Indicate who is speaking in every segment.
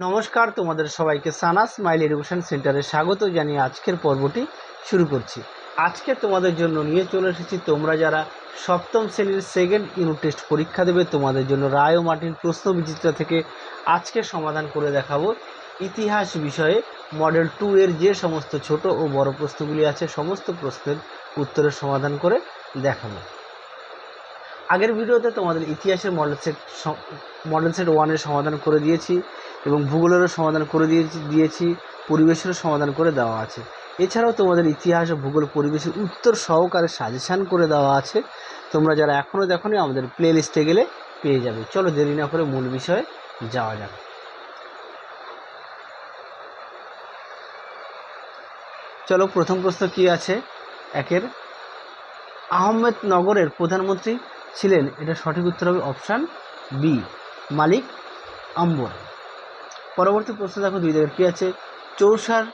Speaker 1: নমস্কার, তোমাদের সবাইকে সানাস স্মাইল এডুকেশন সেন্টারে স্বাগত জানিয়ে আজকের পর্বটি শুরু করছি। আজকে তোমাদের জন্য নিয়ে চলে এসেছি তোমরা যারা সপ্তম শ্রেণির সেকেন্ড ইউনিট টেস্ট পরীক্ষা দেবে, তোমাদের জন্য রায় ও মার্টিন প্রশ্ন বিচিত্রা থেকে আজকে সমাধান করে দেখাবো। ইতিহাস বিষয়ে মডেল টু এর যে সমস্ত ছোট ও বড় প্রশ্নগুলি আছে, সমস্ত প্রশ্নের উত্তরের সমাধান করে দেখাবো। আগের ভিডিওতে তোমাদের ইতিহাসের মডেল সেট মডেল সেট ওয়ানের সমাধান করে দিয়েছি। এবং ভূগোলেরও সমাধান করে দিয়েছি দিয়েছি, পরিবেশেরও সমাধান করে দেওয়া আছে। এছাড়াও তোমাদের ইতিহাস ও ভূগোল পরিবেশের উত্তর সহকারে সাজেশান করে দেওয়া আছে। তোমরা যারা এখনও দেখোনি, আমাদের প্লে লিস্টে গেলে পেয়ে যাবে। চলো দেরি না করে মূল বিষয়ে যাওয়া যাক। চলো প্রথম প্রশ্ন কি আছে? একের। আহমেদনগরের প্রধানমন্ত্রী ছিলেন, এটা সঠিক উত্তর হবে অপশান বি মালিক আম্বর। পরবর্তী প্রশ্ন দেখো দুই জায়গায় কী আছে? চৌসার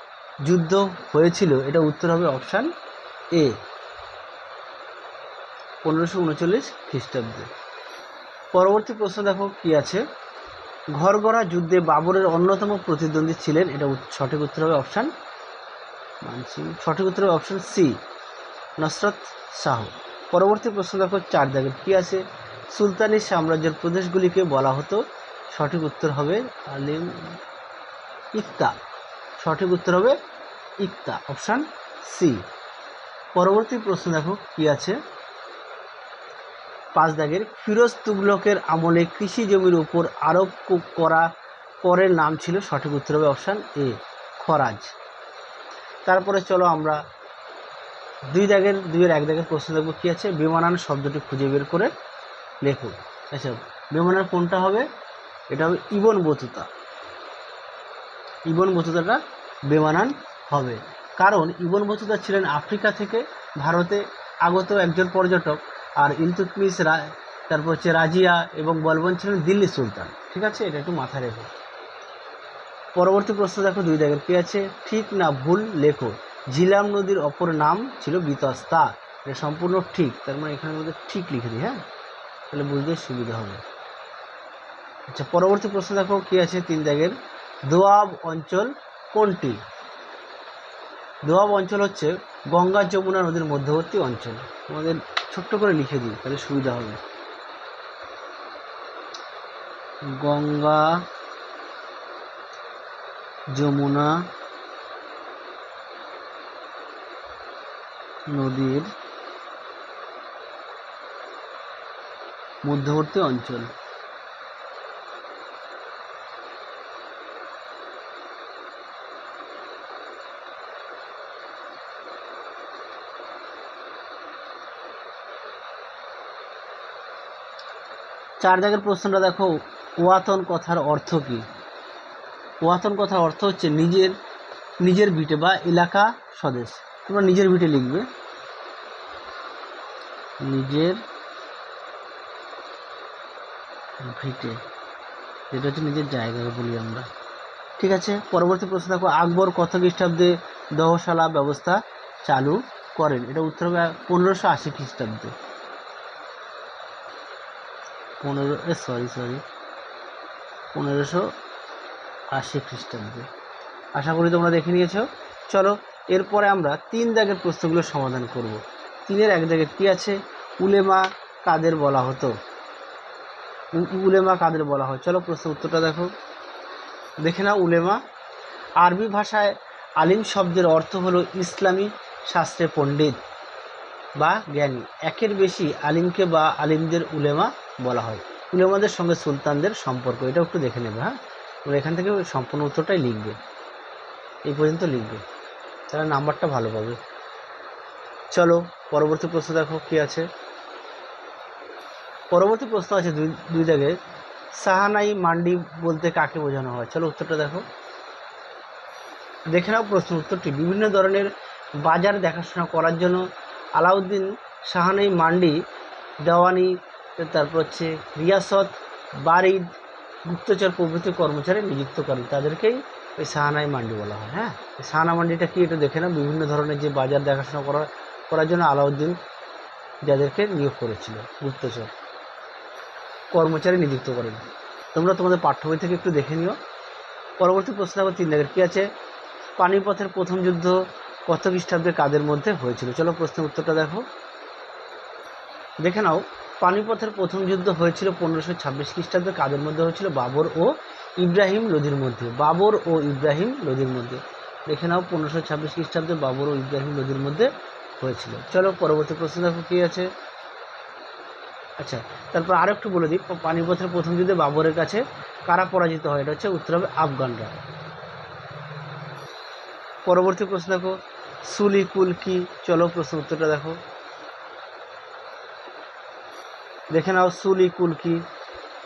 Speaker 1: যুদ্ধ হয়েছিল, এটা উত্তর হবে অপশান এ পনেরোশো উনচল্লিশ খ্রিস্টাব্দে। পরবর্তী প্রশ্ন দেখো, কি আছে? ঘরগড়া যুদ্ধে বাবরের অন্যতম প্রতিদ্বন্দ্বী ছিলেন, এটা সঠিক উত্তর হবে অপশান মানছি। সঠিক উত্তর হবে অপশান সি নসরত শাহ। পরবর্তী প্রশ্ন দেখো, চার দাগের কী আছে? সুলতানি সাম্রাজ্যের প্রদেশগুলিকে বলা হতো সঠিক উত্তর হবে আলিম ইক্তা। সঠিক উত্তর হবে ইক্তা। অপশান সি পরবর্তী প্রশ্ন দেখো কি আছে? পাঁচ দাগের ফিরোজ তুগলকের আমলে কৃষি জমির উপর আরোপ করা করের নাম ছিল সঠিক উত্তর হবে অপশান এ খরাজ। তারপরে চলো আমরা দুই দাগের দুইয়ের এক দাগের প্রশ্ন দেখব কী আছে? বিমানান শব্দটি খুঁজে বের করে লেখো। আচ্ছা বিমানান কোনটা হবে? এটা হবে ইবন বতুতা। ইবন বতুতাটা বেমানান হবে। কারণ ইবন বতুতা ছিলেন আফ্রিকা থেকে ভারতে আগত একজন পর্যটক, আর ইলতুতমিস তারপর হচ্ছে রাজিয়া এবং বলবন ছিলেন দিল্লি সুলতান। ঠিক আছে? এটা একটু মাথায় রেখো। পরবর্তী প্রশ্ন দেখো, দুই দাগের কি আছে? ঠিক না ভুল লেখো। ঝিলাম নদীর অপর নাম ছিল বিতস্তা। এটা সম্পূর্ণ ঠিক। তার মানে এখানের মধ্যে ঠিক লিখে দিই হ্যাঁ? তাহলে বুঝতে সুবিধা হবে। আচ্ছা পরবর্তী প্রশ্ন দেখো, কি আছে তিন দাগের? দোয়াব অঞ্চল কোনটি? দোয়াব অঞ্চল হচ্ছে গঙ্গা যমুনা নদীর মধ্যবর্তী অঞ্চল। আমাদের ছোট্ট করে লিখে দিই, তাহলে সুবিধা হবে। গঙ্গা যমুনা নদীর মধ্যবর্তী অঞ্চল। চার দাগের প্রশ্নটা দেখো ওয়াতন কথার অর্থ কি? ওয়াতন কথার অর্থ হচ্ছে নিজের নিজের ভিটে বা এলাকা স্বদেশ। তোমরা নিজের ভিটে লিখবে। নিজের ভিটে। যেটা হচ্ছে নিজের জায়গাকে বলি আমরা। ঠিক আছে? পরবর্তী প্রশ্ন দেখো, আকবর কত খ্রিস্টাব্দে দহশালা ব্যবস্থা চালু করেন? এটা উত্তর হবে পনেরোশো আশি খ্রিস্টাব্দে। পনেরো সরি সরি পনেরোশো আশি খ্রিস্টাব্দে। আশা করি তোমরা দেখে নিয়েছো। চলো, এরপরে আমরা তিন দাগের প্রশ্নগুলোর সমাধান করব। তিনের এক দাগের কী আছে? উলেমা কাদের বলা হতো? উলেমা কাদের বলা হয়? চলো প্রশ্ন উত্তরটা দেখো। দেখে নাও উলেমা আরবি ভাষায় আলিম শব্দের অর্থ হলো ইসলামী শাস্ত্রে পণ্ডিত বা জ্ঞানী। একের বেশি আলিমকে বা আলিমদের উলেমা বলা হয়। উলেমাদের সঙ্গে সুলতানদের সম্পর্ক এটা একটু দেখে নেবে হ্যাঁ? তোমরা এখান থেকে সম্পূর্ণ উত্তরটাই লিখবে। এই পর্যন্ত লিখবে। তাহলে নাম্বারটা ভালো পাবে। চলো, পরবর্তী প্রশ্ন দেখো কী আছে। পরবর্তী প্রশ্ন আছে দুই দুই জায়গায় সাহানাই মান্ডি বলতে কাকে বোঝানো হয়? চলো উত্তরটা দেখো। দেখে নাও প্রশ্ন উত্তরটি। বিভিন্ন ধরনের বাজার দেখাশোনা করার জন্য আলাউদ্দিন সাহানাই মান্ডি, দেওয়ানি তারপর হচ্ছে রিয়াসত, বারিদ, গুপ্তচর প্রভৃতি কর্মচারী নিযুক্ত করেন। তাদেরকেই ওই সাহানাই মান্ডি বলা হয় হ্যাঁ? সাহানা মান্ডিটা কি এটা দেখে নাও বিভিন্ন ধরনের যে বাজার দেখাশোনা করা, করার জন্য আলাউদ্দিন যাদেরকে নিয়োগ করেছিল, গুপ্তচর কর্মচারী নিযুক্ত করেন। তোমরা তোমাদের পাঠ্য বই থেকে একটু দেখে নিও। পরবর্তী প্রশ্ন আবার তিন দাগের কী আছে? পানিপথের প্রথম যুদ্ধ কত খ্রিস্টাব্দে কাদের মধ্যে হয়েছিল? চলো প্রশ্নের উত্তরটা দেখো। দেখে নাও। পানিপথের প্রথম যুদ্ধ হয়েছিল পনেরোশো ছাব্বিশ খ্রিস্টাব্দে। কাদের মধ্যে হয়েছিল? বাবর ও ইব্রাহিম লোদির মধ্যে। বাবর ও ইব্রাহিম লোদির মধ্যে। দেখে নাও, পনেরোশো ছাব্বিশ খ্রিস্টাব্দে বাবর ও ইব্রাহিম লোদির মধ্যে হয়েছিল। চলো, পরবর্তী প্রশ্ন দেখো, কী আছে? আচ্ছা তারপর আরও একটু বলে দিই, পানিপথের প্রথম যুদ্ধে বাবরের কাছে কারা পরাজিত হয়? এটা হচ্ছে উত্তর হবে আফগানরা। পরবর্তী প্রশ্ন দেখো সুলি কুল কি? চলো, প্রশ্ন উত্তরটা দেখো। দেখে নাও সুলি কুল কি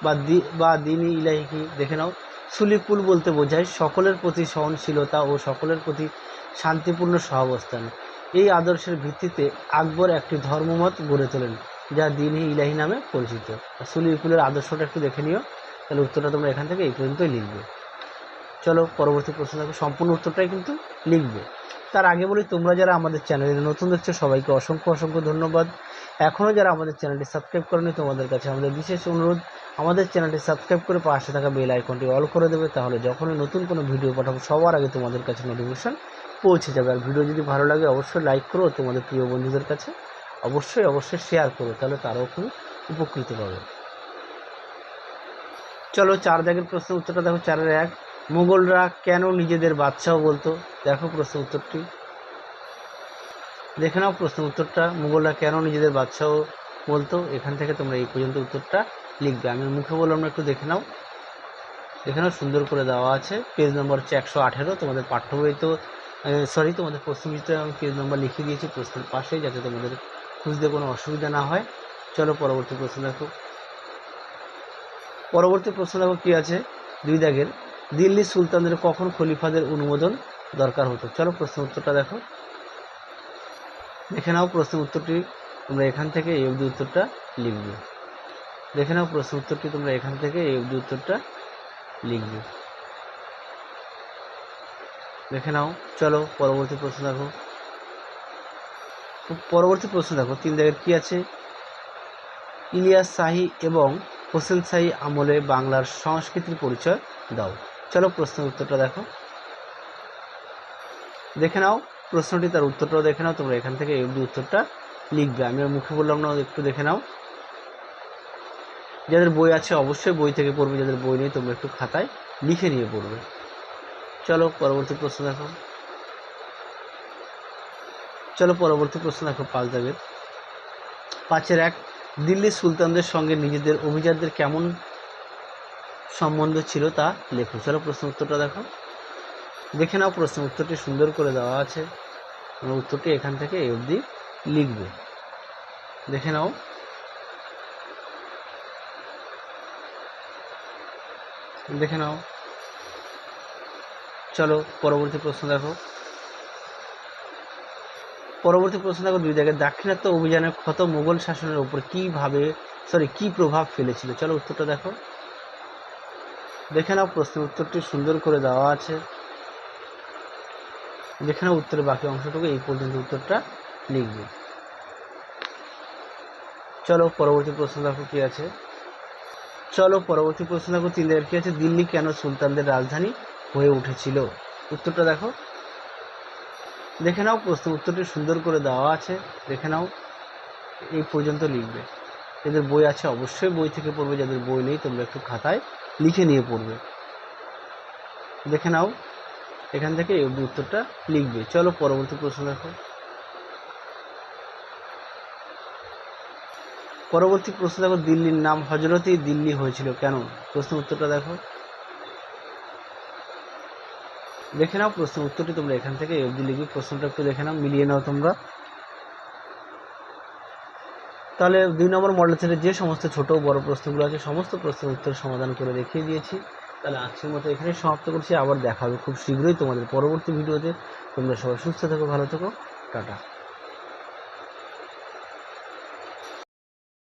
Speaker 1: বা দি, বা দিনী ইলাহি কি, দেখে নাও। সুলিকুল বলতে বোঝায় সকলের প্রতি সহনশীলতা ও সকলের প্রতি শান্তিপূর্ণ সহাবস্থান। এই আদর্শের ভিত্তিতে আকবর একটি ধর্মমত গড়ে তোলেন, যা দিনই ইলাহি নামে পরিচিত। সুলিকুলের আদর্শটা একটু দেখে নিও, তাহলে উত্তরটা তোমরা এখান থেকে এই পর্যন্তই লিখবে। চলো পরবর্তী প্রশ্ন দেখো, সম্পূর্ণ উত্তরটাই কিন্তু লিখবে। তার আগে বলি, তোমরা যারা আমাদের চ্যানেলে নতুন দেখছ, সবাইকে অসংখ্য অসংখ্য ধন্যবাদ। এখনও যারা আমাদের চ্যানেলটি সাবস্ক্রাইব করেনি, তোমাদের কাছে আমাদের বিশেষ অনুরোধ, আমাদের চ্যানেলটি সাবস্ক্রাইব করে পাশে থাকা বেল আইকনটি অল করে দেবে, তাহলে যখনই নতুন কোনো ভিডিও পাঠাবো, সবার আগে তোমাদের কাছে নোটিফিকেশন পৌঁছে যাবে। আর ভিডিও যদি ভালো লাগে, অবশ্যই লাইক করো তোমাদের প্রিয় বন্ধুদের কাছে, অবশ্যই অবশ্যই শেয়ার করো, তাহলে তারাও খুব উপকৃত পাবে। চলো চার দাগের প্রশ্ন উত্তরটা দেখো, চারের এক। মুঘলরা কেন নিজেদের বাদশাহ বলতো? দেখো প্রশ্ন উত্তরটি। দেখে নাও প্রশ্ন উত্তরটা। মুঘলরা কেন নিজেদের বাদশাহ বলতো? এখান থেকে তোমরা এই পর্যন্ত উত্তরটা লিখবে। আমি মুখে বললাম একটু দেখে নাও। দেখে নাও, সুন্দর করে দেওয়া আছে। পেজ নম্বর হচ্ছে একশো আঠেরো। তোমাদের পাঠ্য বই তো সরি তোমাদের প্রশ্ন বিচিত্রে আমি পেজ নম্বর লিখে দিয়েছি প্রশ্নের পাশেই যাতে তোমাদের খুঁজতে কোনো অসুবিধা না হয়। চলো পরবর্তী প্রশ্ন দেখো। পরবর্তী প্রশ্ন দেখো কী আছে? দুই দাগের। দিল্লি সুলতানদের কখন খলিফাদের অনুমোদন দরকার হতো? চলো প্রশ্ন উত্তরটা দেখো। দেখে নাও প্রশ্ন উত্তরটি, তোমরা এখান থেকে এই অবধি উত্তরটা লিখবে। দেখে নাও প্রশ্ন উত্তরটি, তোমরা এখান থেকে এই অবধি উত্তরটা লিখবে। দেখে নাও, চলো পরবর্তী প্রশ্ন দেখো। পরবর্তী প্রশ্ন দেখো, তিন জায়গায় কী আছে? ইলিয়াস শাহী এবং হোসেন শাহী আমলে বাংলার সংস্কৃতির পরিচয় দাও। চলো প্রশ্নের উত্তরটা দেখো। দেখে নাও প্রশ্নটি তার উত্তরটাও দেখে নাও, তোমরা এখান থেকে এই উত্তরটা লিখবে। আমি আর মুখে বললাম না, একটু দেখে নাও। যাদের বই আছে, অবশ্যই বই থেকে পড়বে, যাদের বই নেই, তোমরা একটু খাতায় লিখে নিয়ে পড়বে। চলো, পরবর্তী প্রশ্ন দেখো। চলো, পরবর্তী প্রশ্ন দেখো, পাঁচ দাগের। পাঁচের এক, দিল্লির সুলতানদের সঙ্গে নিজেদের অভিজাতদের কেমন সম্বন্ধ ছিল তা লেখো। চলো, প্রশ্ন উত্তরটা দেখো। দেখে নাও প্রশ্ন উত্তরটি সুন্দর করে দেওয়া আছে। তোমরা উত্তরটি এখান থেকে এই অবধি লিখবে। দেখে নাও। দেখে নাও। চলো পরবর্তী প্রশ্ন দেখো। পরবর্তী প্রশ্ন দেখো দুই জায়গায় দাক্ষিণাত্য অভিযানের ক্ষত মোগল শাসনের উপর কীভাবে সরি কী প্রভাব ফেলেছিল? চলো উত্তরটা দেখো। দেখে নাও প্রশ্নের উত্তরটি সুন্দর করে দেওয়া আছে। দেখে নাও উত্তরের বাকি অংশটুকু এই পর্যন্ত উত্তরটা লিখবে। চলো পরবর্তী প্রশ্ন দেখো কি আছে? চলো পরবর্তী প্রশ্ন দেখো তিন কি আছে? দিল্লি কেন সুলতানদের রাজধানী হয়ে উঠেছিল? উত্তরটা দেখো। দেখে নাও প্রশ্ন, উত্তরটি সুন্দর করে দেওয়া আছে। দেখে নাও, এই পর্যন্ত লিখবে। যাদের বই আছে অবশ্যই বই থেকে পড়বে, যাদের বই নেই তোমরা একটু খাতায় লিখে নিয়ে পড়বে। দেখে নাও এখান থেকে এই অবধি উত্তরটা লিখবে। চলো পরবর্তী প্রশ্ন দেখো। পরবর্তী প্রশ্ন দেখো, দিল্লির নাম হজরতি দিল্লি হয়েছিল কেন? প্রশ্ন উত্তরটা দেখো। দেখে নাও প্রশ্ন উত্তরটি, তোমরা এখান থেকে অবধি লিখবে। প্রশ্নটা একটু দেখে নাও, মিলিয়ে নাও তোমরা। তাহলে দুই নম্বর মডেল সেটের যে সমস্ত ছোট বড় প্রশ্নগুলো আছে, সমস্ত প্রশ্নের উত্তর সমাধান করে দেখিয়ে দিয়েছি। তাহলে আজকের মতো এখানে সমাপ্ত করছি। আবার দেখা হবে খুব শীঘ্রই তোমাদের পরবর্তী ভিডিওতে। তোমরা সবাই সুস্থ থাকো, ভালো থেকো। টাটা।